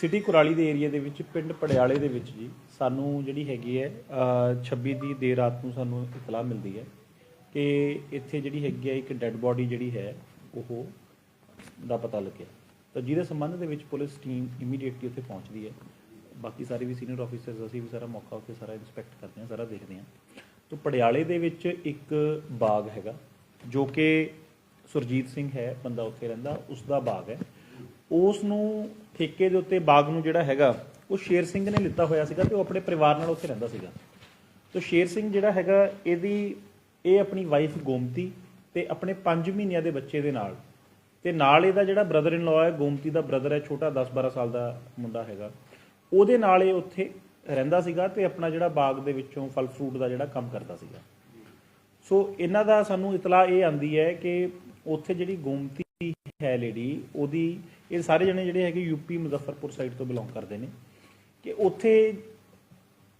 City Kurali ਦੇ area ਦੇ ਵਿੱਚ ਪਿੰਡ ਪੜਿਆਲੇ ਦੇ ਵਿੱਚ ਜੀ ਸਾਨੂੰ ਜਿਹੜੀ ਹੈਗੀ ਹੈ ਅ, 26 ਦੀ ਦੇਰ ਰਾਤ ਨੂੰ ਸਾਨੂੰ ਇਤਲਾਹ ਮਿਲਦੀ ਹੈ ਕਿ ਇੱਥੇ ਜਿਹੜੀ ਹੈਗੀ ਹੈ ਇੱਕ ਡੈੱਡ ਬੋਡੀ ਜਿਹੜੀ ਹੈ ਉਹ ਦਾ ਪਤਾ ਲੱਗਿਆ। ਤਾਂ ਜਿਹਦੇ ਸੰਬੰਧ ਦੇ ਵਿੱਚ ਪੁਲਿਸ ਟੀਮ ਇਮੀਡੀਏਟਲੀ ਉੱਥੇ ਪਹੁੰਚਦੀ ਹੈ। ਬਾਕੀ ਸਾਰੇ ਵੀ ਸੀਨੀਅਰ ਆਫੀਸਰਸ ਅਸੀਂ ਵੀ ਸਾਰਾ ਮੌਕਾ ਉੱਥੇ ਸਾਰਾ ਇਨਸਪੈਕਟ ਕਰਦੇ ਹਾਂ ਸਾਰਾ ਦੇਖਦੇ ਹਾਂ। ਤਾਂ ਪੜਿਆਲੇ ਦੇ ਵਿੱਚ ਇੱਕ ਬਾਗ ਹੈਗਾ ਜੋ ਕਿ ਸੁਰਜੀਤ ਸਿੰਘ ਹੈ ਬੰਦਾ ਉੱਥੇ ਰਹਿੰਦਾ ਉਸ ਦਾ ਬਾਗ ਹੈ। ਉਸ ਨੂੰ ਠੇਕੇ ਦੇ ਉੱਤੇ ਬਾਗ ਨੂੰ ਜਿਹੜਾ ਹੈਗਾ, ਉਹ ਸ਼ੇਰ ਸਿੰਘ ਨੇ ਲਿੱਤਾ ਹੋਇਆ ਸੀਗਾ ਤੇ ਉਹ ਆਪਣੇ ਪਰਿਵਾਰ ਨਾਲ ਉੱਥੇ ਰਹਿੰਦਾ ਸੀਗਾ। ਤੋ ਸ਼ੇਰ ਸਿੰਘ ਜਿਹੜਾ ਹੈਗਾ, ਇਹਦੀ, ਇਹ ਆਪਣੀ ਵਾਈਫ ਗੋਮਤੀ ਤੇ ਆਪਣੇ 5 ਮਹੀਨਿਆਂ ਦੇ ਬੱਚੇ ਦੇ ਨਾਲ। ਤੇ ਨਾਲ ਇਹਦਾ ਜਿਹੜਾ ਬ੍ਰਦਰ ਇਨ ਲਾਅ ਹੈ, ਗੋਮਤੀ ਦਾ ਬ੍ਰਦਰ ਹੈ, ਛੋਟਾ 10-12 ਸਾਲ ਦਾ ਮੁੰਡਾ ਹੈਗਾ। ਉਹਦੇ ਨਾਲ ਇਹ ਉੱਥੇ ਰਹਿੰਦਾ ਸੀਗਾ ਤੇ ਆਪਣਾ ਜਿਹੜਾ ਬਾਗ ਦੇ ਵਿੱਚੋਂ ਫਲ ਫਰੂਟ ਦਾ ਜਿਹੜਾ ਕੰਮ ਕਰਦਾ ਸੀਗਾ। ਸੋ ਇਹਨਾਂ ਦਾ ਸਾਨੂੰ ਇਤਲਾਹ ਇਹ ਆਂਦੀ ਹੈ ਕਿ ਉੱਥੇ ਜਿਹੜੀ ਗੋਮਤੀ ਹੈ ਲੇਡੀ ਉਹਦੀ, ਇਹ ਸਾਰੇ ਜਣੇ ਜਿਹੜੇ ਹੈਗੇ ਯੂਪੀ ਮੁਜ਼ੱਫਰਪੁਰ ਸਾਈਡ ਤੋਂ ਬਿਲੋਂਗ ਕਰਦੇ ਨੇ ਕਿ ਉੱਥੇ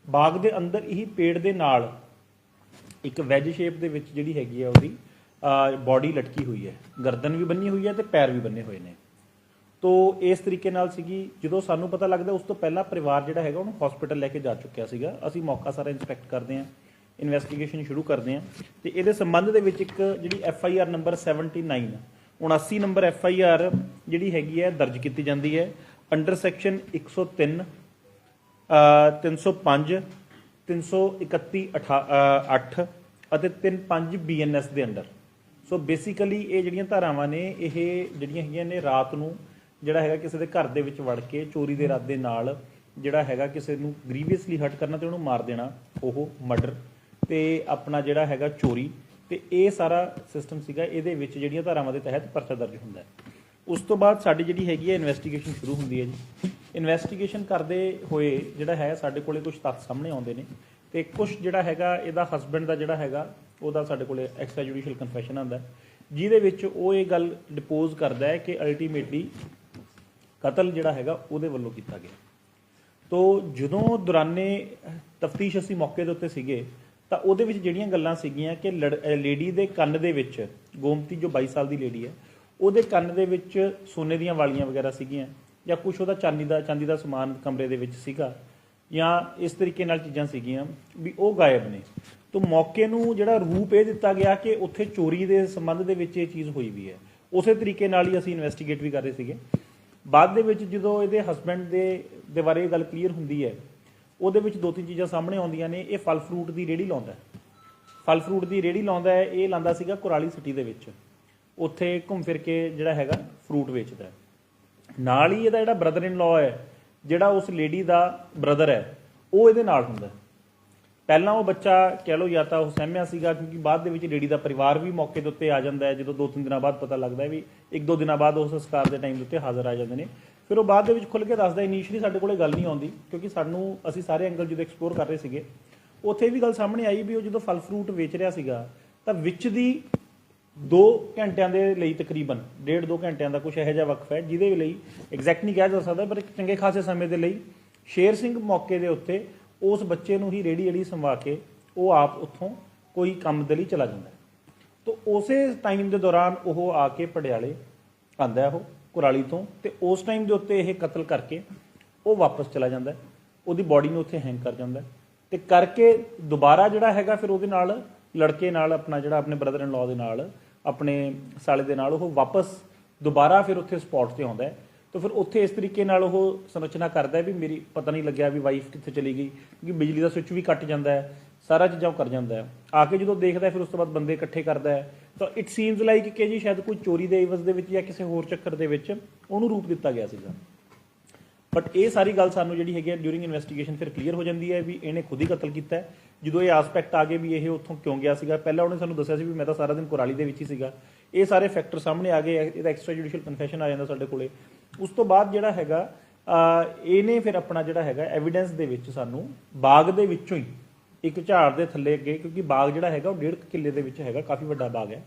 ਬਾਗ ਦੇ ਅੰਦਰ ਹੀ ਪੇੜ ਦੇ ਨਾਲ ਇੱਕ ਵੈਜ ਸ਼ੇਪ ਦੇ ਵਿੱਚ ਜਿਹੜੀ ਹੈਗੀ ਹੈ ਉਹਦੀ ਬਾਡੀ ਲਟਕੀ ਹੋਈ ਹੈ। ਗਰਦਨ ਵੀ ਬੰਨੀ ਹੋਈ ਹੈ ਤੇ ਪੈਰ ਵੀ ਬੰਨੇ ਹੋਏ ਨੇ। ਤੋ ਇਸ ਤਰੀਕੇ ਨਾਲ ਸੀਗੀ, ਜਦੋਂ ਸਾਨੂੰ ਪਤਾ ਲੱਗਦਾ ਉਸ ਤੋਂ ਪਹਿਲਾਂ ਪਰਿਵਾਰ ਜਿਹੜਾ ਹੈਗਾ ਉਹਨੂੰ ਹਸਪੀਟਲ ਲੈ ਕੇ ਜਾ ਚੁੱਕਿਆ ਸੀਗਾ। ਅਸੀਂ ਮੌਕਾ ਸਾਰਾ ਇਨਸਪੈਕਟ ਕਰਦੇ ਹਾਂ ਇਨਵੈਸਟੀਗੇਸ਼ਨ ਸ਼ੁਰੂ ਕਰਦੇ ਹਾਂ ਤੇ ਇਹਦੇ ਸੰਬੰਧ ਦੇ ਵਿੱਚ ਇੱਕ ਜਿਹੜੀ F I R number 79 79 number F I R ਜਿਹੜੀ ਹੈਗੀ ਹੈ ਦਰਜ ਕੀਤੀ ਜਾਂਦੀ ਹੈ। ਅੰਡਰ ਸੈਕਸ਼ਨ 103 ਅ, 305 331 8 ਅਤੇ 35 ਬੀਐਨਐਸ ਦੇ ਅੰਡਰ। ਸੋ ਬੇਸਿਕਲੀ ਇਹ ਜਿਹੜੀਆਂ ਧਾਰਾਵਾਂ ਨੇ ਇਹ ਜਿਹੜੀਆਂ ਹੈਗੀਆਂ ਨੇ ਰਾਤ ਨੂੰ ਜਿਹੜਾ ਹੈਗਾ ਕਿਸੇ ਦੇ ਘਰ ਦੇ ਵਿੱਚ ਵੜ ਕੇ ਚੋਰੀ ਦੇ ਇਰਾਦੇ ਨਾਲ ਜਿਹੜਾ ਹੈਗਾ ਕਿਸੇ ਨੂੰ ਗ੍ਰੀਵੀਅਸਲੀ ਹਰਟ ਕਰਨਾ ਤੇ ਉਹਨੂੰ ਮਾਰ ਦੇਣਾ ਉਹ ਮਰਡਰ ਤੇ ਆਪਣਾ ਜਿਹੜਾ ਹੈਗਾ ਚੋਰੀ। ਤੇ ਇਹ ਸਾਰਾ ਸਿਸਟਮ ਸੀਗਾ, ਇਹਦੇ ਵਿੱਚ ਜਿਹੜੀਆਂ ਧਾਰਾਵਾਂ ਦੇ ਤਹਿਤ ਪਰਚਾ ਦਰਜ ਹੁੰਦਾ ਹੈ। ਉਸ ਤੋਂ ਬਾਅਦ ਸਾਡੀ ਜਿਹੜੀ ਹੈਗੀ ਹੈ ਇਨਵੈਸਟੀਗੇਸ਼ਨ ਸ਼ੁਰੂ ਹੁੰਦੀ ਹੈ ਜੀ। ਇਨਵੈਸਟੀਗੇਸ਼ਨ ਕਰਦੇ ਹੋਏ ਜਿਹੜਾ ਹੈ, ਸਾਡੇ ਕੋਲੇ ਕੁਝ ਤੱਥ ਸਾਹਮਣੇ ਆਉਂਦੇ ਨੇ ਤੇ ਕੁਝ ਜਿਹੜਾ ਹੈਗਾ, ਇਹਦਾ ਹਸਬੰਡ ਦਾ ਜਿਹੜਾ ਹੈਗਾ, ਉਹਦਾ ਸਾਡੇ ਕੋਲੇ ਐਕਸਟਰਾ ਜੁਡੀਸ਼ੀਅਲ ਕਨਫੈਸ਼ਨ ਆਉਂਦਾ ਜਿਹਦੇ ਵਿੱਚ ਉਹ ਇਹ ਗੱਲ ਡਿਪੋਜ਼ ਕਰਦਾ ਹੈ ਕਿ ਅਲਟੀਮੇਟਲੀ ਕਤਲ ਜਿਹੜਾ ਹੈਗਾ, ਉਹਦੇ ਵੱਲੋਂ ਕੀਤਾ ਗਿਆ। ਤੋ ਜਦੋਂ ਦੌਰਾਨੇ ਤਫਤੀਸ਼ ਅਸੀਂ ਮੌਕੇ ਦੇ ਉੱਤੇ ਸੀਗੇ ਤਾਂ ਉਹਦੇ ਵਿੱਚ ਜਿਹੜੀਆਂ ਗੱਲਾਂ ਸੀਗੀਆਂ ਕਿ ਲੇਡੀ ਦੇ ਕੰਨ ਦੇ ਵਿੱਚ, ਗੋਮਤੀ ਜੋ 22 ਸਾਲ ਦੀ ਲੇਡੀ ਹੈ, ਉਹਦੇ ਕੰਨ ਦੇ ਵਿੱਚ ਸੋਨੇ ਦੀਆਂ ਵਾਲੀਆਂ ਵਗੈਰਾ ਸੀਗੀਆਂ ਜਾਂ ਕੁਝ ਉਹਦਾ ਚਾਂਦੀ ਦਾ ਚਾਂਦੀ ਦਾ ਸਮਾਨ ਕਮਰੇ ਦੇ ਵਿੱਚ ਸੀਗਾ ਜਾਂ ਇਸ ਤਰੀਕੇ ਨਾਲ ਚੀਜ਼ਾਂ ਸੀਗੀਆਂ ਵੀ ਉਹ ਗਾਇਬ ਨੇ। ਤੋ ਮੌਕੇ ਨੂੰ ਜਿਹੜਾ ਰੂਪ ਇਹ ਦਿੱਤਾ ਗਿਆ ਕਿ ਉੱਥੇ ਚੋਰੀ ਦੇ ਸੰਬੰਧ ਦੇ ਵਿੱਚ ਇਹ ਚੀਜ਼ ਹੋਈ ਵੀ ਹੈ। ਉਸੇ ਤਰੀਕੇ ਨਾਲ ਹੀ ਅਸੀਂ ਇਨਵੈਸਟੀਗੇਟ ਵੀ ਕਰ ਰਹੇ ਸੀਗੇ। ਬਾਅਦ ਦੇ ਵਿੱਚ ਜਦੋਂ ਇਹਦੇ ਹਸਬੰਡ ਦੇ ਦੇ ਬਾਰੇ ਇਹ ਗੱਲ ਕਲੀਅਰ ਹੁੰਦੀ ਹੈ ਉਹਦੇ ਵਿੱਚ ਦੋ ਤਿੰਨ ਚੀਜ਼ਾਂ ਸਾਹਮਣੇ ਆਉਂਦੀਆਂ ਨੇ, ਇਹ ਫਲ ਫਰੂਟ ਦੀ ਰੇੜੀ ਲਾਉਂਦਾ ਫਲ ਫਰੂਟ ਦੀ ਰੇੜੀ ਲਾਉਂਦਾ ਹੈ, ਇਹ ਲਾਂਦਾ ਸੀਗਾ ਕੁਰਾਲੀ ਸਿਟੀ ਦੇ ਵਿੱਚ। ਉੱਥੇ ਘੁੰਮ ਫਿਰ ਕੇ ਜਿਹੜਾ ਹੈਗਾ ਫਰੂਟ ਵੇਚਦਾ ਹੈ। ਨਾਲ ਹੀ ਇਹਦਾ ਜਿਹੜਾ ਬ੍ਰਦਰ ਇਨ ਲਾਅ ਹੈ, ਜਿਹੜਾ ਉਸ ਲੇਡੀ ਦਾ ਬ੍ਰਦਰ ਹੈ, ਉਹ ਇਹਦੇ ਨਾਲ ਹੁੰਦਾ ਪਹਿਲਾਂ ਉਹ ਬੱਚਾ ਕਹਿ ਲਓ ਜਾਂ ਤਾਂ ਉਹ ਸਹਿਮਿਆ ਸੀਗਾ, ਕਿਉਂਕਿ ਬਾਅਦ ਦੇ ਵਿੱਚ ਲੇਡੀ ਦਾ ਪਰਿਵਾਰ ਵੀ ਮੌਕੇ ਦੇ ਉੱਤੇ ਆ ਜਾਂਦਾ ਹੈ, ਜਦੋਂ ਦੋ ਤਿੰਨ ਦਿਨਾਂ ਬਾਅਦ ਪਤਾ ਲੱਗਦਾ ਹੈ ਵੀ ਇੱਕ ਦੋ ਦਿਨਾਂ ਬਾਅਦ ਉਹ ਸੰਸਕਾਰ ਦੇ ਟਾਈਮ ਦੇ ਉੱਤੇ ਹਾਜ਼ਰ ਆ ਜਾਂਦੇ ਨੇ। ਫਿਰ ਉਹ ਬਾਅਦ ਦੇ ਵਿੱਚ ਖੁੱਲ ਕੇ ਦੱਸਦਾ ਇਨੀਸ਼ੀਅਲੀ ਸਾਡੇ ਕੋਲੇ ਗੱਲ ਨਹੀਂ ਆਉਂਦੀ, ਕਿਉਂਕਿ ਸਾਨੂੰ, ਅਸੀਂ ਸਾਰੇ ਐਂਗਲ ਜਦੋਂ ਐਕਸਪਲੋਰ ਕਰ ਰਹੇ ਸੀਗੇ, ਉੱਥੇ ਇਹ ਵੀ ਗੱਲ ਸਾਹਮਣੇ ਆਈ ਵੀ ਉਹ ਜਦੋਂ ਫਲ ਫਰੂਟ ਵੇਚ ਰਿਹਾ ਸੀਗਾ, ਤਾਂ ਵਿੱਚ ਦੀ 2 ਘੰਟਿਆਂ ਦੇ ਲਈ ਤਕਰੀਬਨ, ਡੇਢ 2 ਘੰਟਿਆਂ ਦਾ ਕੁਝ ਇਹੋ ਜਿਹਾ ਵਕਫ ਹੈ, ਜਿਹਦੇ ਲਈ ਐਗਜ਼ੈਕਟ ਨਹੀਂ ਕਿਹਾ ਜਾ ਸਕਦਾ, ਪਰ ਇੱਕ ਚੰਗੇ ਖਾਸੇ ਸਮੇਂ ਦੇ ਲਈ ਸ਼ੇਰ ਸਿੰਘ ਮੌਕੇ ਦੇ ਉੱਤੇ ਉਸ ਬੱਚੇ ਨੂੰ ਹੀ ਰੇੜੀ ਰੇੜੀ ਸੰਭਾ ਕੇ ਉਹ ਆਪ ਉੱਥੋਂ ਕੋਈ ਕੰਮ ਦੇ ਲਈ ਚਲਾ ਜਾਂਦਾ ਹੈ। ਤੋ ਉਸੇ ਟਾਈਮ ਦੇ ਦੌਰਾਨ ਉਹ ਆ ਕੇ ਪੜਿਆਲੇ ਆਂਦਾ ਹੈ ਉਹ। ਕੁਰਾਲੀ ਤੋਂ ਤੇ ਉਸ ਟਾਈਮ ਦੇ ਉੱਤੇ ਇਹ ਕਤਲ ਕਰਕੇ ਉਹ ਵਾਪਸ ਚਲਾ ਜਾਂਦਾ ਉਹਦੀ ਬਾਡੀ ਨੂੰ ਉੱਥੇ ਹੈਂਗ ਕਰ ਜਾਂਦਾ ਤੇ ਕਰਕੇ ਦੁਬਾਰਾ ਜਿਹੜਾ ਹੈਗਾ ਫਿਰ ਉਹਦੇ ਨਾਲ ਲੜਕੇ ਨਾਲ ਆਪਣਾ ਜਿਹੜਾ ਆਪਣੇ ਬ੍ਰਦਰ ਇਨ ਲਾਅ ਦੇ ਨਾਲ, ਆਪਣੇ ਸਾਲੇ ਦੇ ਨਾਲ ਉਹ ਵਾਪਸ ਦੁਬਾਰਾ ਫਿਰ ਉੱਥੇ ਸਪੌਟ ਤੇ ਆਉਂਦਾ ਹੈ। ਤਾਂ ਫਿਰ ਉੱਥੇ ਇਸ ਤਰੀਕੇ ਨਾਲ ਉਹ ਸੰਰਚਨਾ ਕਰਦਾ ਵੀ ਮੇਰੀ ਪਤਾ ਨਹੀਂ ਲੱਗਿਆ ਵੀ ਵਾਈਫ ਕਿੱਥੇ ਚਲੀ ਗਈ, ਕਿਉਂਕਿ ਬਿਜਲੀ ਦਾ ਸਵਿੱਚ ਵੀ ਕੱਟ ਜਾਂਦਾ ਹੈ, ਸਾਰਾ ਚੀਜ਼ਾਂ ਉਹ ਕਰ ਜਾਂਦਾ ਹੈ। ਆ ਕੇ ਜਦੋਂ ਦੇਖਦਾ ਫਿਰ ਉਸ ਤੋਂ ਬਾਅਦ ਬੰਦੇ ਇਕੱਠੇ ਕਰਦਾ ਹੈ। ਤਾਂ ਇਟ ਸੀਨਸ ਲਾਈਕ ਕਿ ਜੀ ਸ਼ਾਇਦ ਕੋਈ ਚੋਰੀ ਦੇ ਇਵਜ਼ ਦੇ ਵਿੱਚ ਜਾਂ ਕਿਸੇ ਹੋਰ ਚੱਕਰ ਦੇ ਵਿੱਚ ਉਹਨੂੰ ਰੂਪ ਦਿੱਤਾ ਗਿਆ ਸੀਗਾ। ਬਟ ਇਹ ਸਾਰੀ ਗੱਲ ਸਾਨੂੰ ਜਿਹੜੀ ਹੈਗੀ ਹੈ ਡਿਊਰਿੰਗ ਇਨਵੈਸਟੀਗੇਸ਼ਨ ਫਿਰ ਕਲੀਅਰ ਹੋ ਜਾਂਦੀ ਹੈ ਵੀ ਇਹਨੇ ਖੁਦ ਹੀ ਕਤਲ ਕੀਤਾ ਜਦੋਂ ਇਹ ਆਸਪੈਕਟ ਆ ਗਏ ਵੀ ਇਹ ਉੱਥੋਂ ਕਿਉਂ ਗਿਆ ਸੀਗਾ, ਪਹਿਲਾਂ ਉਹਨੇ ਸਾਨੂੰ ਦੱਸਿਆ ਸੀ ਵੀ ਮੈਂ ਤਾਂ ਸਾਰਾ ਦਿਨ ਕੁਰਾਲੀ ਦੇ ਵਿੱਚ ਹੀ ਸੀਗਾ। ਇਹ ਸਾਰੇ ਫੈਕਟਰ ਸਾਹਮਣੇ ਆ ਗਏ, ਇਹਦਾ ਐਕਸਟਰਾ ਜੁਡੀਸ਼ੀਅਲ ਕਨਫੈਸ਼ਨ ਆ ਜਾਂਦਾ ਸਾਡੇ ਕੋਲੇ। ਉਸ ਤੋਂ ਬਾਅਦ ਜਿਹੜਾ ਹੈਗਾ ਇਹਨੇ ਫਿਰ ਆਪਣਾ ਜਿਹੜਾ ਹੈਗਾ ਐਵੀਡੈਂਸ ਦੇ ਵਿੱਚ ਸਾਨੂੰ ਬਾਗ ਦੇ ਵਿੱਚੋਂ ਹੀ ਇੱਕ ਝਾੜ ਦੇ ਥੱਲੇ ਅੱਗੇ ਕਿਉਂਕਿ ਬਾਗ ਜਿਹੜਾ ਹੈਗਾ ਉਹ ਡੇਢ ਕਿੱਲੇ ਦੇ ਵਿੱਚ ਹੈਗਾ ਕਾਫੀ ਵੱਡਾ ਬਾਗ ਹੈ।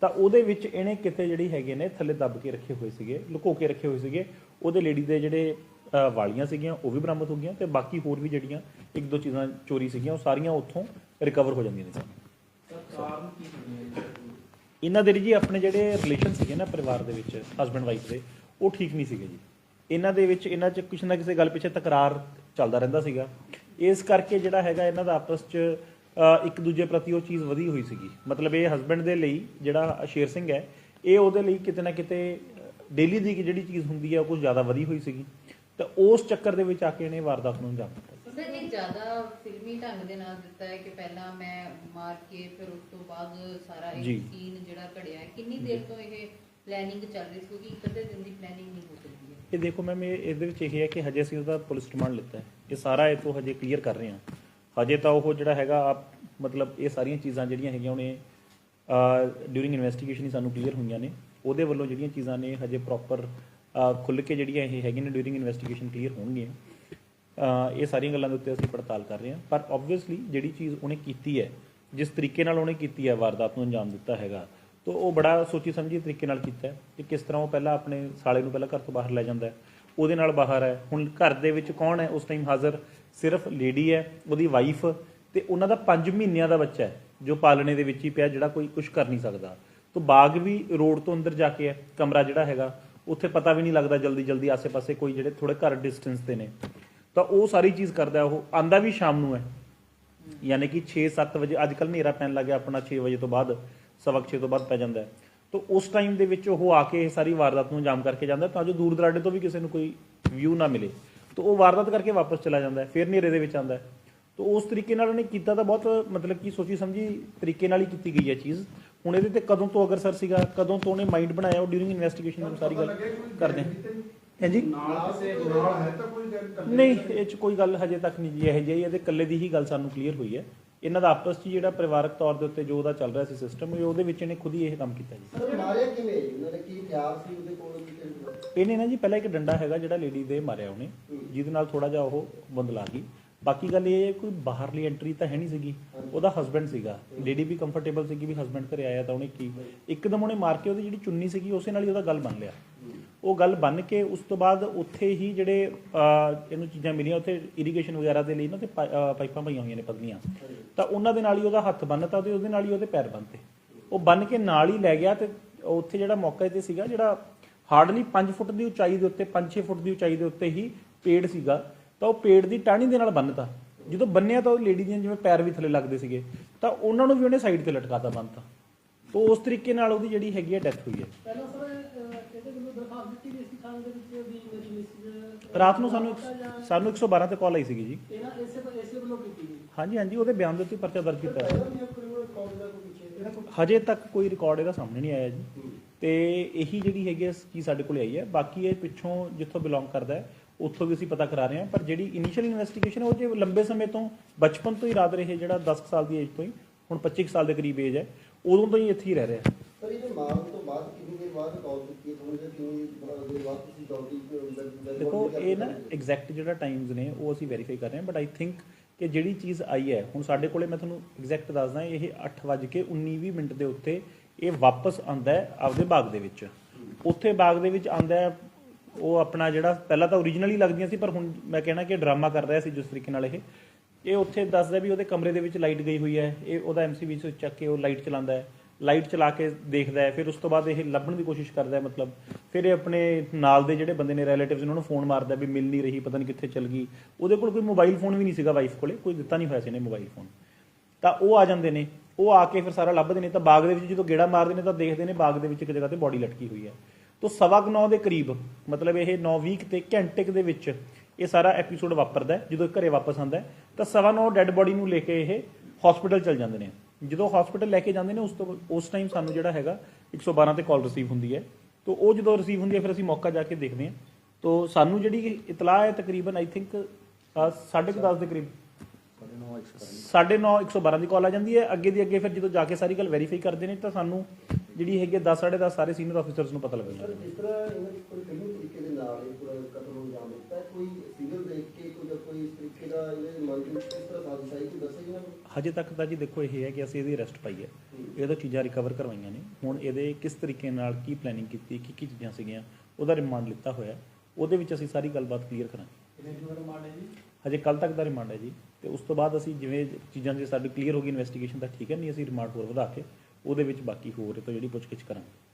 ਤਾਂ ਉਹਦੇ ਵਿੱਚ ਇਹਨੇ ਕਿਤੇ ਜਿਹੜੀ ਹੈਗੇ ਨੇ ਥੱਲੇ ਦੱਬ ਕੇ ਰੱਖੇ ਹੋਏ ਸੀਗੇ ਲੁਕੋ ਕੇ ਰੱਖੇ ਹੋਏ ਸੀਗੇ। ਉਹਦੇ ਲੇਡੀ ਦੇ ਜਿਹੜੇ ਵਾਲੀਆਂ ਸੀਗੀਆਂ ਉਹ ਵੀ ਬਰਾਮਦ ਹੋ ਗਈਆਂ ਤੇ ਬਾਕੀ ਹੋਰ ਵੀ ਜਿਹੜੀਆਂ ਇੱਕ ਦੋ ਚੀਜ਼ਾਂ ਚੋਰੀ ਸੀਗੀਆਂ ਉਹ ਸਾਰੀਆਂ ਉੱਥੋਂ ਰਿਕਵਰ ਹੋ ਜਾਂਦੀਆਂ ਨੇ ਸਾਨੂੰ ਇਹਨਾਂ ਦੇ ਜੀ ਆਪਣੇ ਜਿਹੜੇ ਰਿਲੇਸ਼ਨ ਸੀਗੇ ਨਾ ਪਰਿਵਾਰ ਦੇ ਵਿੱਚ ਹਸਬੰਡ ਵਾਈਫ ਦੇ ਉਹ ਠੀਕ ਨਹੀਂ ਸੀਗੇ ਜੀ। ਇਹਨਾਂ ਦੇ ਵਿੱਚ ਇਹਨਾਂ 'ਚ ਕੁਛ ਨਾ ਕਿਸੇ ਗੱਲ ਪਿੱਛੇ ਤਕਰਾਰ ਚੱਲਦਾ ਰਹਿੰਦਾ ਸੀਗਾ। ਇਸ ਕਰਕੇ ਜਿਹੜਾ ਹੈਗਾ ਇਹਨਾਂ ਦਾ ਆਪਸ 'ਚ ਇੱਕ ਦੂਜੇ ਪ੍ਰਤੀ ਉਹ ਚੀਜ਼ ਵਧੀ ਹੋਈ ਸੀਗੀ। ਮਤਲਬ ਇਹ ਹਸਬੰਡ ਦੇ ਲਈ ਜਿਹੜਾ ਸ਼ੇਰ ਸਿੰਘ ਹੈ ਇਹ ਉਹਦੇ ਲਈ ਕਿਤੇ ਨਾ ਕਿਤੇ ਡੇਲੀ ਦੀ ਜਿਹੜੀ ਚੀਜ਼ ਹੁੰਦੀ ਹੈ ਉਹ ਕੁਝ ਜ਼ਿਆਦਾ ਵਧੀ ਹੋਈ ਸੀਗੀ। ਤਾਂ ਉਸ ਚੱਕਰ ਦੇ ਵਿੱਚ ਆ ਕੇ ਇਹਨੇ ਵਾਰਦਾਤ ਨੂੰ ਅੰਜਾਮ ਦਿੱਤਾ। ਸਰ ਇਹ ਜ਼ਿਆਦਾ ਫਿਲਮੀ ਢੰਗ ਦੇ ਨਾਲ ਦਿੱਤਾ ਹੈ ਕਿ ਪਹਿਲਾਂ ਮੈਂ ਮਾਰ ਕੇ ਫਿਰ ਉਸ ਤੋਂ ਬਾਅਦ ਸਾਰਾ ਇਹ ਜੀ। ਸੀਨ ਜਿਹੜਾ ਘੜਿਆ ਹੈ ਕਿੰਨੀ ਦੇਰ ਤੋਂ ਇਹ ਪਲੈਨਿੰਗ ਚੱਲ ਰਹੀ ਸੀ? ਕਿਉਂਕਿ ਇੱਕ ਅੱਧੇ ਦਿਨ ਦੀ ਪਲੈਨਿੰਗ ਨਹੀਂ ਹੋ ਸਕਦੀ। ਇਹ ਦੇਖੋ ਮੈਮ ਇਹ ਇਹਦੇ ਵਿੱਚ ਇਹ ਹੈ ਕਿ ਹਜੇ ਅਸੀਂ ਉਹਦਾ ਪੁਲਿਸ ਰਿਮਾਂਡ ਲਿੱਤਾ ਹੈ। ਇਹ ਸਾਰਾ ਇਹ ਤੋਂ ਹਜੇ ਕਲੀਅਰ ਕਰ ਰਹੇ ਹਾਂ। ਹਜੇ ਤਾਂ ਉਹ ਜਿਹੜਾ ਹੈਗਾ, ਆਪ ਮਤਲਬ ਇਹ ਸਾਰੀਆਂ ਚੀਜ਼ਾਂ ਜਿਹੜੀਆਂ ਹੈਗੀਆਂ ਉਹਨੇ ਡਿਊਰਿੰਗ ਇਨਵੈਸਟੀਗੇਸ਼ਨ ਹੀ ਸਾਨੂੰ ਕਲੀਅਰ ਹੋਈਆਂ ਨੇ। ਉਹਦੇ ਵੱਲੋਂ ਜਿਹੜੀਆਂ ਚੀਜ਼ਾਂ ਨੇ ਹਜੇ ਪ੍ਰੋਪਰ ਖੁੱਲ ਕੇ ਜਿਹੜੀਆਂ ਇਹ ਹੈਗੀਆਂ ਨੇ ਡਿਊਰਿੰਗ ਇਨਵੈਸਟੀਗੇਸ਼ਨ ਕਲੀਅਰ ਹੋਣਗੀਆਂ। ਇਹ ਸਾਰੀਆਂ ਗੱਲਾਂ ਦੇ ਉੱਤੇ ਅਸੀਂ ਪੜਤਾਲ ਕਰ ਰਹੇ ਹਾਂ। ਪਰ ਆਬਵੀਅਸਲੀ ਜਿਹੜੀ ਚੀਜ਼ ਉਹਨੇ ਕੀਤੀ ਹੈ, ਜਿਸ ਤਰੀਕੇ ਨਾਲ ਉਹਨੇ ਕੀਤੀ ਹੈ ਵਾਰਦਾਤ ਨੂੰ ਅੰਜਾਮ ਦਿੱਤਾ ਹੈਗਾ ਤਾਂ ਉਹ ਬੜਾ ਸੋਚੀ ਸਮਝੀ ਤਰੀਕੇ ਨਾਲ ਕੀਤਾ ਹੈ ਕਿ ਕਿਸ ਤਰ੍ਹਾਂ ਉਹ ਪਹਿਲਾਂ ਆਪਣੇ ਸਾਲੇ ਨੂੰ ਪਹਿਲਾਂ ਘਰ ਤੋਂ ਬਾਹਰ ਲੈ ਜਾਂਦਾ ਉਹਦੇ ਨਾਲ ਬਾਹਰ ਹੈ। ਹੁਣ ਘਰ ਦੇ ਵਿੱਚ ਕੌਣ ਹੈ? ਉਸ ਟਾਈਮ ਹਾਜ਼ਰ ਸਿਰਫ ਲੇਡੀ ਹੈ, ਉਹਦੀ ਵਾਈਫ ਤੇ ਉਹਨਾਂ ਦਾ 5 ਮਹੀਨਿਆਂ ਦਾ ਬੱਚਾ ਹੈ, ਜੋ ਪਾਲਣੇ ਦੇ ਵਿੱਚ ਹੀ ਪਿਆ, ਜਿਹੜਾ ਕੋਈ ਕੁਝ ਕਰ ਨਹੀਂ ਸਕਦਾ। ਤੋਂ ਬਾਗ ਵੀ ਰੋਡ ਤੋਂ ਅੰਦਰ ਜਾ ਕੇ ਹੈ, ਕਮਰਾ ਜਿਹੜਾ ਹੈਗਾ, ਉੱਥੇ ਪਤਾ ਵੀ ਨਹੀਂ ਲੱਗਦਾ ਜਲਦੀ ਜਲਦੀ ਆਸੇ-ਪਾਸੇ ਕੋਈ ਜਿਹੜੇ ਥੋੜੇ ਘਰ ਡਿਸਟੈਂਸ ਤੇ ਨੇ। ਤਾਂ ਉਹ ਸਾਰੀ ਚੀਜ਼ ਕਰਦਾ ਉਹ ਆਂਦਾ ਵੀ ਸ਼ਾਮ ਨੂੰ ਹੈ। ਯਾਨੀ ਕਿ 6-7 ਵਜੇ, ਅੱਜ ਕੱਲ ਹਨੇਰਾ ਪੈਣ ਲੱਗਿਆ ਆਪਣਾ 6 ਵਜੇ ਤੋਂ ਬਾਅਦ। ਸਵਕ 6 ਤੋਂ ਬਾਅਦ ਪੈ ਜਾਂਦਾ ਹੈ। ਤਾਂ ਉਸ ਟਾਈਮ ਦੇ ਵਿੱਚ ਉਹ ਆ ਕੇ ਇਹ ਸਾਰੀ ਵਾਰਦਾਤ ਨੂੰ ਅੰਜਾਮ ਕਰਕੇ ਜਾਂਦਾ ਤਾਂ ਜੋ ਦੂਰ ਦਰਾਡੇ ਤੋਂ ਵੀ ਕਿਸੇ ਨੂੰ ਕੋਈ ਵਿਊ ਨਾ ਮਿਲੇ। ਤਾਂ ਉਹ ਵਾਰਦਾਤ ਕਰਕੇ ਵਾਪਸ ਚਲਾ ਜਾਂਦਾ ਹੈ ਫਿਰ ਹਨੇਰੇ ਦੇ ਵਿੱਚ ਆਉਂਦਾ ਹੈ। ਤਾਂ ਉਸ ਤਰੀਕੇ ਨਾਲ ਉਹਨੇ ਕੀਤਾ ਤਾਂ ਬਹੁਤ ਮਤਲਬ ਕਿ ਸੋਚੀ ਸਮਝੀ ਤਰੀਕੇ ਨਾਲ ਹੀ ਕੀਤੀ ਗਈ ਹੈ ਚੀਜ਼। ਹੁਣ ਇਹਦੇ ਤੇ ਕਦੋਂ ਤੋਂ ਅਗਰਸਰ ਸੀਗਾ ਕਦੋਂ ਤੋਂ ਉਹਨੇ ਮਾਈਂਡ ਬਣਾਇਆ ਉਹ ਡਿਊਰਿੰਗ ਇਨਵੈਸਟੀਗੇਸ਼ਨ ਨੂੰ ਸਾਰੀ ਗੱਲ ਕਰਦੇ ਹਾਂ। ਹਾਂਜੀ? ਨਾਲ ਸੇ ਨਾਲ ਹੈ ਤਾਂ ਕੋਈ ਗੱਲ ਕਰਨੀ ਨਹੀਂ ਇਹ ਚ ਕੋਈ ਗੱਲ ਹਜੇ ਤੱਕ ਨਹੀਂ ਜੀ ਇਹ ਜਿਹੀ ਇਹਦੇ ਇਕੱਲੇ ਦੀ ਹੀ ਗੱਲ ਸਾਨੂੰ ਕਲੀਅਰ ਹੋਈ ਹੈ। ਇਹਨਾਂ ਦਾ ਆਪਸ 'ਚ ਜਿਹੜਾ ਪਰਿਵਾਰਕ ਤੌਰ ਦੇ ਉੱਤੇ ਜੋ ਉਹਦਾ ਚੱਲ ਰਿਹਾ ਸੀ ਸਿਸਟਮ ਉਹਦੇ ਵਿੱਚ ਇਹਨੇ ਖੁਦ ਹੀ ਇਹ ਕੰਮ ਕੀਤਾ ਜੀ। ਸਰ ਮਾਰਿਆ ਕਿਵੇਂ ਜੀ? ਉਹਨਾਂ ਨੇ ਕੀ ਹਥਿਆਰ ਸੀ? ਉਹਦੇ ਕੋਲ ਇਹਨੇ ਨਾ ਜੀ ਪਹਿਲਾਂ ਇੱਕ ਡੰਡਾ ਹੈਗਾ ਜਿਹੜਾ ਲੇਡੀ ਦੇ ਮਾਰਿਆ ਉਹਨੇ ਜਿਹਦੇ ਨਾਲ ਥੋੜਾ ਜਿਹਾ ਉਹ ਬੰਦਲਾ ਗਈ। ਬਾਕੀ ਗੱਲ ਇਹ ਕੋਈ ਬਾਹਰਲੀ ਐਂਟਰੀ ਤਾਂ ਹੈ ਨਹੀਂ ਸੀਗੀ। ਉਹਦਾ ਹਸਬੰਡ ਸੀਗਾ। ਲੇਡੀ ਵੀ ਕੰਫਰਟੇਬਲ ਸੀਗੀ ਵੀ ਹਸਬੰਡ ਘਰੇ ਆਇਆ ਤਾਂ ਉਹਨੇ ਕੀ ਇੱਕਦਮ ਉਹਨੇ ਮਾਰ ਕੇ ਉਹਦੀ ਜਿਹੜੀ ਚੁੰਨੀ ਸੀਗੀ ਉਸੇ ਨਾਲ ਹੀ ਉਹਦਾ ਗੱਲ ਬਣ ਲਿਆ। ਉਹ ਗੱਲ ਬਣ ਕੇ ਉਸ ਤੋਂ ਬਾਅਦ ਉੱਥੇ ਹੀ ਜਿਹੜੇ ਇਹਨੂੰ ਚੀਜ਼ਾਂ ਮਿਲੀਆਂ, ਉੱਥੇ ਇਰੀਗੇਸ਼ਨ ਵਗੈਰਾ ਦੇ ਲਈ ਨਾ, ਤੇ ਪਾਈਪਾਂ ਪਈਆਂ ਹੋਈਆਂ ਨੇ ਪਤਲੀਆਂ ਤਾਂ ਉਹਨਾਂ ਦੇ ਨਾਲ ਹੀ ਉਹਦਾ ਹੱਥ ਬੰਨਤਾ ਤੇ ਉਹਦੇ ਨਾਲ ਹੀ ਉਹਦੇ ਪੈਰ ਬੰਨਤੇ ਉਹ ਬੰਨ ਕੇ ਨਾਲ ਹੀ ਲੈ ਗਿਆ ਤੇ ਉੱਥੇ ਜਿਹੜਾ ਮੌਕੇ ਤੇ ਸੀਗਾ, ਜਿਹੜਾ ਹਾਰਡਲੀ 5 ਫੁੱਟ ਦੀ ਉਚਾਈ ਦੇ ਉੱਤੇ 5-6 ਫੁੱਟ ਦੀ ਉਚਾਈ ਦੇ ਉੱਤੇ ਹੀ ਪੇੜ ਸੀਗਾ। ਤਾਂ ਉਹ ਪੇੜ ਦੀ ਟਾਹਣੀ ਦੇ ਨਾਲ ਬੰਨਤਾ ਜਦੋਂ ਬੰਨਿਆ ਤਾਂ ਉਹ ਲੇਡੀ ਦੀਆਂ ਜਿਵੇਂ ਪੈਰ ਵੀ ਥੱਲੇ ਲੱਗਦੇ ਸੀਗੇ। ਤਾਂ ਉਹਨਾਂ ਨੂੰ ਵੀ ਉਹਨੇ ਸਾਈਡ ਤੇ ਲਟਕਾਤਾ ਬੰਨਤਾ ਤਾਂ। ਉਸ ਤਰੀਕੇ ਨਾਲ ਉਹਦੀ ਜਿਹੜੀ ਹੈਗੀ ਹੈ ਡੈਥ ਹੋਈ ਹੈ। ਪਹਿਲਾਂ ਸਰ ਅਹ, ਇਹਦੇ ਵੱਲੋਂ ਦਰਖਾਸਤ ਦਿੱਤੀ ਗਈ ਸੀ ਥਾਣੇ ਦੇ ਵਿੱਚ ਵੀ ਮੇਰੀ ਮਿਸਿਸ ਰਾਤ ਨੂੰ ਸਾਨੂੰ ਸਾਨੂੰ 112 ਤੇ ਕਾਲ ਆਈ ਸੀਗੀ ਜੀ। ਇਹਨਾਂ ਇਸੇ ਇਸੇ ਵੱਲੋਂ ਕੀਤੀ ਗਈ। ਹਾਂਜੀ ਹਾਂਜੀ ਉਹਦੇ ਬਿਆਨ ਦੇ ਉੱਤੇ ਪਰਚਾ ਦਰਜ ਕੀਤਾ ਹੈ। ਹਜੇ ਤੱਕ ਕੋਈ ਰਿਕਾਰਡ ਇਹਦਾ ਸਾਹਮਣੇ ਨਹੀਂ ਆਇਆ ਜੀ। ਤੇ ਇਹੀ ਜਿਹੜੀ ਹੈਗੀ ਹੈ ਕੀ ਸਾਡੇ ਕੋਲ ਆਈ ਹੈ। ਬਾਕੀ ਇਹ ਪਿੱਛੋਂ ਜਿੱਥੋਂ ਬਿਲੋਂਗ ਕਰਦਾ ਹੈ ਉੱਥੋਂ ਵੀ ਅਸੀਂ ਪਤਾ ਕਰਾ ਰਹੇ ਹਾਂ। ਪਰ ਜਿਹੜੀ ਇਨੀਸ਼ੀਅਲ ਇਨਵੈਸਟੀਗੇਸ਼ਨ ਉਹ ਜੇ ਲੰਬੇ ਸਮੇਂ ਤੋਂ ਬਚਪਨ ਤੋਂ ਹੀ ਰਾਤ ਰਹੇ ਜਿਹੜਾ 10 ਕੁ ਸਾਲ ਦੀ ਏਜ ਤੋਂ ਹੀ ਹੁਣ 25 ਕੁ ਸਾਲ ਦੇ ਕਰੀਬ ਏਜ ਹੈ ਉਦੋਂ ਤੋਂ ਹੀ ਇੱਥੇ ਹੀ ਰਹਿ ਰਿਹਾ। ਸਰ ਇਹਦੇ ਮਾਰਨ ਤੋਂ ਬਾਅਦ ਕਿੰਨੀ ਬਾਅਦ ਕਾਲ ਕੀਤੀ ਤੁਹਾਨੂੰ ਜਾਂ ਕਿੰਨੀ ਦੇਰ ਬਾਅਦ ਤੁਸੀਂ ਡਾਕਟਰੀ ਦੇਖੋ ਇਹ ਨਾ ਐਗਜ਼ੈਕਟ ਜਿਹੜਾ ਟਾਈਮਸ ਨੇ ਉਹ ਅਸੀਂ ਵੈਰੀਫਾਈ ਕਰ ਰਹੇ ਹਾਂ ਬਟ ਆਈ ਥਿੰਕ ਕਿ ਜਿਹੜੀ ਚੀਜ਼ ਆਈ ਹੈ ਹੁਣ ਸਾਡੇ ਕੋਲੇ ਮੈਂ ਤੁਹਾਨੂੰ ਐਗਜ਼ੈਕਟ ਦੱਸਦਾ ਇਹ 8:19 ਮਿੰਟ ਦੇ ਉੱਤੇ ਇਹ ਵਾਪਸ ਆਂਦਾ ਹੈ ਆਪਦੇ ਬਾਗ ਦੇ ਵਿੱਚ। ਉੱਥੇ ਬਾਗ ਦੇ ਵਿੱਚ ਆਂਦਾ ਹੈ ਉਹ ਆਪਣਾ ਜਿਹੜਾ ਪਹਿਲਾਂ ਤਾਂ ਓਰੀਜਨਲ ਹੀ ਲੱਗਦੀਆਂ ਸੀ ਪਰ ਹੁਣ ਮੈਂ ਕਹਿਣਾ ਕਿ ਡਰਾਮਾ ਕਰ ਰਿਹਾ ਸੀ ਜਿਸ ਤਰੀਕੇ ਨਾਲ ਇਹ। ਇਹ ਉੱਥੇ ਦੱਸਦਾ ਵੀ ਉਹਦੇ ਕਮਰੇ ਦੇ ਵਿੱਚ ਲਾਈਟ ਗਈ ਹੋਈ ਹੈ ਇਹ ਉਹਦਾ ਐਮਸੀ ਵਿੱਚ ਚੱਕ ਕੇ ਉਹ ਲਾਈਟ ਚਲਾਉਂਦਾ ਹੈ। ਲਾਈਟ ਚਲਾ ਕੇ ਦੇਖਦਾ ਹੈ, ਫਿਰ ਉਸ ਤੋਂ ਬਾਅਦ ਇਹ ਲੱਭਣ ਦੀ ਕੋਸ਼ਿਸ਼ ਕਰਦਾ ਹੈ, ਮਤਲਬ ਫਿਰ ਇਹ ਆਪਣੇ ਨਾਲ ਦੇ ਜਿਹੜੇ ਬੰਦੇ ਨੇ ਰਿਲੇਟਿਵਸ ਉਹਨਾਂ ਨੂੰ ਫੋਨ ਮਾਰਦਾ ਵੀ ਮਿਲ ਨਹੀਂ ਰਹੀ, ਪਤਾ ਨਹੀਂ ਕਿੱਥੇ ਚਲ ਗਈ। ਉਹਦੇ ਕੋਲ ਕੋਈ ਮੋਬਾਈਲ ਫੋਨ ਵੀ ਨਹੀਂ ਸੀਗਾ ਵਾਈਫ ਕੋਲੇ, ਕੋਈ ਦਿੱਤਾ ਨਹੀਂ ਹੋਇਆ ਸੀ ਨੇ ਮੋਬਾਈਲ ਫੋਨ ਤਾਂ ਉਹ ਆ ਜਾਂਦੇ ਨੇ, ਉਹ ਆ ਕੇ ਫਿਰ ਸਾਰਾ ਲੱਭਦੇ ਨੇ, ਤਾਂ ਬਾਗ ਦੇ ਵਿੱਚ ਜਦੋਂ ਗੇੜਾ ਮਾਰਦੇ ਨੇ, ਤਾਂ ਦੇਖਦੇ ਨੇ ਬਾਗ ਦੇ ਵਿੱਚ ਇੱਕ ਜਗ੍ਹਾ ਤੇ ਬੋਡੀ ਲਟਕੀ ਹੋਈ ਹੈ। ਤੋਂ ਸਵਾ ਕੁ ਨੌ ਦੇ ਕਰੀਬ, ਮਤਲਬ ਇਹ 9 ਵੀਕ ਤੇ ਘੰਟੇ ਦੇ ਵਿੱਚ ਇਹ ਸਾਰਾ ਐਪੀਸੋਡ ਵਾਪਰਦਾ ਜਦੋਂ ਇਹ ਘਰੇ ਵਾਪਸ ਆਉਂਦਾ ਤਾਂ ਸਵਾ ਨੌ ਡੈੱਡ ਬੋਡੀ ਨੂੰ ਲੈ ਕੇ ਇਹ ਹਸਪੀਟਲ ਚਲ ਜਾਂਦੇ ਨੇ। ਜਦੋਂ ਹਸਪੀਟਲ ਲੈ ਕੇ ਜਾਂਦੇ ਨੇ, ਉਸ ਤੋਂ ਉਸ ਟਾਈਮ ਸਾਨੂੰ ਜਿਹੜਾ ਹੈਗਾ 112 ਤੇ ਕਾਲ ਰਿਸੀਵ ਹੁੰਦੀ ਹੈ। ਤੋਂ ਉਹ ਜਦੋਂ ਰਿਸੀਵ ਹੁੰਦੀ ਹੈ, ਫਿਰ ਅਸੀਂ ਮੌਕਾ ਜਾ ਕੇ ਦੇਖਦੇ ਹਾਂ। ਤੋਂ ਸਾਨੂੰ ਜਿਹੜੀ ਇਤਲਾਹ ਹੈ, ਤਕਰੀਬਨ ਆਈ ਥਿੰਕ 10:30 ਦੇ ਕਰੀਬ। ਸਾਢੇ ਨੌ 112 ਦੀ ਕਾਲ ਆ ਜਾਂਦੀ ਹੈ। ਅੱਗੇ ਦੀ ਅੱਗੇ ਫਿਰ ਜਦੋਂ ਜਾ ਕੇ ਸਾਰੀ ਗੱਲ ਵੈਰੀਫਾਈ ਕਰਦੇ ਨੇ, ਤਾਂ ਸਾਨੂੰ ਜਿਹੜੀ ਹੈਗੀ 10 10:30 ਸਾਰੇ ਸੀਨੀਅਰ ਆਫੀਸਰਸ ਨੂੰ ਪਤਾ ਲੱਗ ਜਾਂਦਾ ਸਰ ਜਿਸ ਤਰ੍ਹਾਂ ਇਹਨਾਂ ਦੀ ਕੋਈ ਕਈ ਤਰੀਕੇ ਦੇ ਨਾਲ ਇਹ ਪੂਰਾ ਕਤਲ ਨੂੰ ਅੰਜਾਮ ਕੋਈ ਸੀਰੀਅਲ ਦੇਖ ਕੇ, ਕੋਈ ਕੋਈ ਇਸ ਤਰੀਕੇ ਦਾ ਇਹਦੇ ਮਨ ਹਜੇ ਤੱਕ ਤਾਂ ਜੀ ਦੇਖੋ ਇਹ ਹੈ ਕਿ ਅਸੀਂ ਇਹਦੀ ਅਰੈਸਟ ਪਾਈ ਹੈ। ਇਹਦਾ ਚੀਜ਼ਾਂ ਰਿਕਵਰ ਕਰਵਾਈਆਂ ਨੇ। ਹੁਣ ਇਹਦੇ ਕਿਸ ਤਰੀਕੇ ਨਾਲ ਕੀ ਪਲੈਨਿੰਗ ਕੀਤੀ ਕੀ ਕੀ ਚੀਜ਼ਾਂ ਸੀਗੀਆਂ ਉਹਦਾ ਰਿਮਾਂਡ ਲਿੱਤਾ ਹੋਇਆ ਉਹਦੇ ਵਿੱਚ ਅਸੀਂ ਸਾਰੀ ਗੱਲਬਾਤ ਕਲੀਅਰ ਕਰਾਂਗੇ। ਹਜੇ ਕੱਲ ਤੱਕ ਦਾ ਰਿਮਾਂਡ ਹੈ ਜੀ। ਤੇ ਉਸ ਤੋਂ ਬਾਅਦ ਅਸੀਂ ਜਿਵੇਂ ਚੀਜ਼ਾਂ ਜੇ ਸਾਡੀ ਕਲੀਅਰ ਹੋ ਗਈ ਇਨਵੈਸਟੀਗੇਸ਼ਨ ਤਾਂ ਠੀਕ ਹੈ ਨਹੀਂ ਅਸੀਂ ਰਿਮਾਂਡ ਹੋਰ ਵਧਾ ਕੇ ਉਹਦੇ ਵਿੱਚ ਬਾਕੀ ਹੋਰ ਤੋਂ ਜਿਹੜੀ ਪੁੱਛਗਿੱਛ ਕਰਾਂਗੇ।